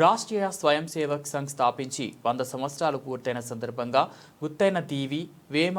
రాష్ట్రీయ స్వయం సేవక్ సంఘ్ స్థాపించి వంద సంవత్సరాలు పూర్తయిన సందర్భంగా గుత్తైన దీవి వేమ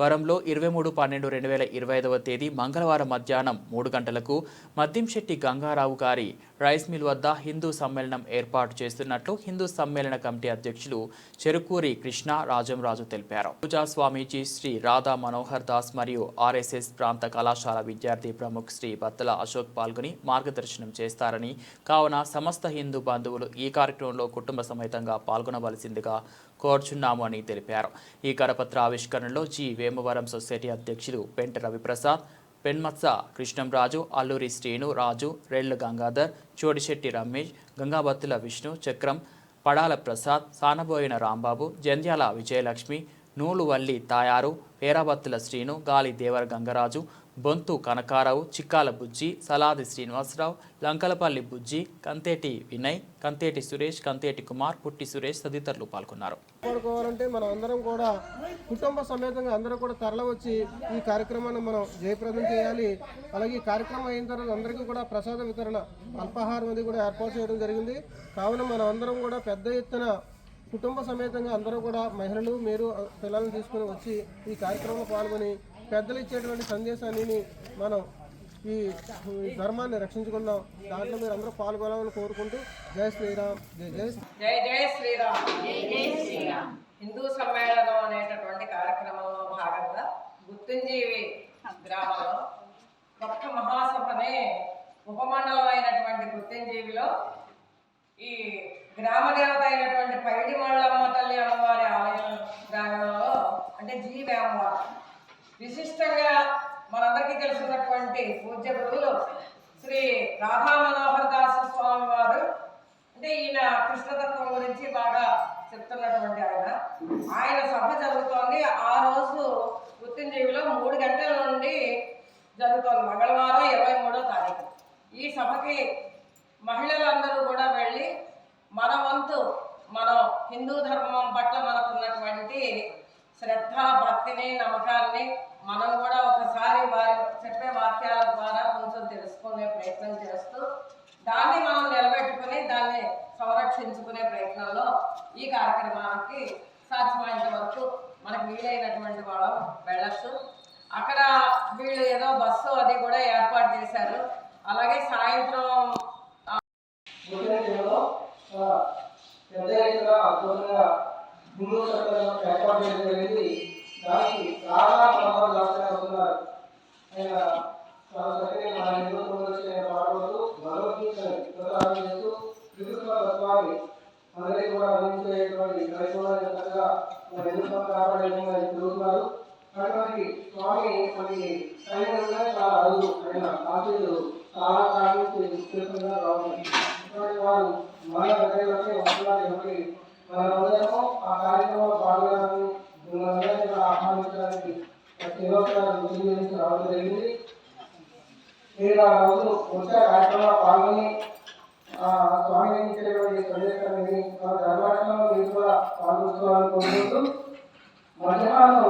వరంలో ఇరవై మూడు పన్నెండు రెండు వేల ఇరవై ఐదవ తేదీ మంగళవారం మధ్యాహ్నం మూడు గంటలకు మద్దింశెట్టి గంగారావు గారి రైస్ మిల్ వద్ద హిందూ సమ్మేళనం ఏర్పాటు చేస్తున్నట్లు హిందూ సమ్మేళన కమిటీ అధ్యక్షులు చెరుకూరి కృష్ణ రాజంరాజు తెలిపారు. పూజా స్వామీజీ శ్రీ రాధా మనోహర్ దాస్ మరియు ఆర్ఎస్ఎస్ ప్రాంత కళాశాల విద్యార్థి ప్రముఖ్ శ్రీ బత్తల అశోక్ పాల్గొని మార్గదర్శనం చేస్తారని కావున సమస్త హిందూ బంధువులు ఈ కార్యక్రమంలో కుటుంబ సమేతంగా పాల్గొనవలసిందిగా కోరుచున్నాము అని తెలిపారు. ఈ కరపత్ర ఆవిష్కరణలో జీ. వేమవరం సొసైటీ అధ్యక్షులు పెంట రవిప్రసాద్ పెన్మత్స కృష్ణంరాజు అల్లూరి శ్రీను రాజు రెల్లు గంగాధర్ చోడిశెట్టి రమేష్ గంగాబత్తుల విష్ణు చక్రం పడాల ప్రసాద్ సానబోయిన రాంబాబు జంధ్యాల విజయలక్ష్మి నూలువల్లి తాయారు పేరాబత్తుల శ్రీను గాలి దేవర గంగరాజు బొంతు కనకారావు చిక్కాల బుజ్జి సలాది శ్రీనివాసరావు లంకలపల్లి బుజ్జి కంతేటి వినయ్ కంతేటి సురేష్ కంతేటి కుమార్ పుట్టి సురేష్ తదితరులు పాల్గొన్నారు. కాపాడుకోవాలంటే మనం అందరం కూడా కుటుంబ సమేతంగా అందరూ కూడా తరలివచ్చి ఈ కార్యక్రమాన్ని మనం జయప్రదం చేయాలి. అలాగే ఈ కార్యక్రమం అయిన తర్వాత అందరికీ కూడా ప్రసాద వితరణ అల్పాహారం అది కూడా ఏర్పాటు చేయడం జరిగింది. కావున మనం అందరం కూడా పెద్ద ఎత్తున కుటుంబ సమేతంగా అందరూ కూడా మహిళలు మీరు పిల్లల్ని తీసుకుని వచ్చి ఈ కార్యక్రమంలో పాల్గొని పెద్దలు ఇచ్చేటువంటి సందేశాన్ని మనం ఈ ధర్మాన్ని రక్షించుకుందాం. దాంట్లో మీరు అందరూ పాల్గొనాలని కోరుకుంటూ జై శ్రీరామ్ జై జై జై జై శ్రీరామ్ జై శ్రీరామ్. హిందూ సమ్మేళనం అనేటటువంటి కార్యక్రమంలో భాగంగా గుర్తుంజీవి గ్రామంలో భక్త మహాసభనే ఉపమండలం అయినటువంటి గుర్తుంజీవిలో ఈ గ్రామ దేవత అయినటువంటి పైడి మళ్ళమ్మ తల్లి అమ్మవారి ఆలయం గ్రామంలో అంటే జీ వేమవారు విశిష్టంగా మనందరికీ తెలుసున్నటువంటి పూజ్య గురువులు శ్రీ రాధా మనోహర్ దాస్ స్వామి వారు. అంటే ఈయన కృష్ణతత్వం గురించి బాగా చెప్తున్నటువంటి ఆయన. ఆయన సభ జరుగుతోంది. ఆ రోజు గుర్తింజీవిలో మూడు గంటల నుండి జరుగుతోంది. మంగళవారం ఇరవై మూడో తారీఖు. ఈ సభకి మహిళలందరూ కూడా వెళ్ళి మన వంతు మనం హిందూ ధర్మం పట్ల మనకున్నటువంటి శ్రద్ధ భక్తిని నమ్మకాన్ని మనం కూడా ఒకసారి వారి చెప్పే వాక్యాల ద్వారా కొంచెం తెలుసుకునే ప్రయత్నం చేస్తూ దాన్ని మనం నిలబెట్టుకుని దాన్ని సంరక్షించుకునే ప్రయత్నంలో ఈ కార్యక్రమానికి సాధ్యమైనంత వరకు మనకు వీలైనటువంటి వాళ్ళం వెళ్ళచ్చు. అక్కడ వీళ్ళు ఏదో బస్సు అది కూడా ఏర్పాటు చేశారు. అలాగే సాయంత్రం పెద్ద ఏర్పాటు చేయడం జరిగింది. దానికి చాలా మనోహర్ దాస్ వస్తున్నారు ఆయన చాలా చక్కగా మన హిందూ సంరక్షణ పాల్గొంటూ భగవద్గీతను ప్రసారం చేస్తూ త్రికృష్ణ తత్వాన్ని అందరికీ కూడా అందించేటువంటి క్రైస్తవులను చక్కగా మన హిందూ సంఘ కాపాడేందుకు తిరుగుతున్నారు అటువంటి స్వామి మనకి సైన్యంగా చాలా అరుదు ఆయన ఆశీస్సులు చాలా కాలం నుంచి ఇటువంటి వారు మన దగ్గర వచ్చి వస్తున్నారు కాబట్టి మనందరము ఆ కార్యక్రమం పాల్గొనాలని మిమ్మల్ని కూడా ఆహ్వానించడానికి సేవకులను రుచి రావడం జరిగింది. మీరు ఆ రోజు వచ్చే కార్యక్రమంలో పాల్గొని ఆ స్వామి ఇచ్చేటువంటి సందేశాన్ని ధర్మాక్షణంలో ధర్మాచరణలో మీరు కూడా పాల్గొంచుకోవాలని కోరుకుంటూ మధ్యాహ్నం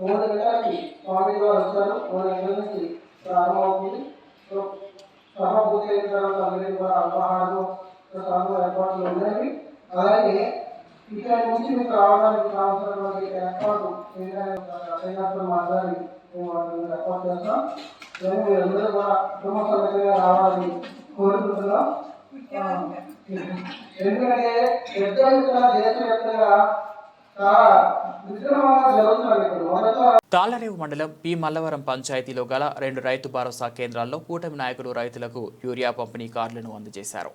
మూడు గంటలకి స్వామి గారు వస్తారు. మూడు గంటల నుంచి ప్రారంభమవుతుంది సో సభ అయిన తర్వాత అందరికీ కూడా అల్పాహారం ఏర్పాట్లు ఉన్నాయి అలాగే ఇక్కడ నుంచి మీకు రావడానికి ఏర్పాటు మాట్లాడి మేము ఏర్పాటు చేస్తాం మీరందరూ కూడా కుటుంబ సమేతంగా రావాలని కోరుకుంటున్నాం ఎందుకంటే దేశవ్యాప్తంగా చాలా ఇప్పుడు మొదట తాళ్ళరేవు మండలం పి. మల్లవరం పంచాయతీలో గల రెండు రైతు భరోసా కేంద్రాల్లో కూటమి నాయకులు రైతులకు యూరియా పంపిణీ కార్డులను అందజేశారు.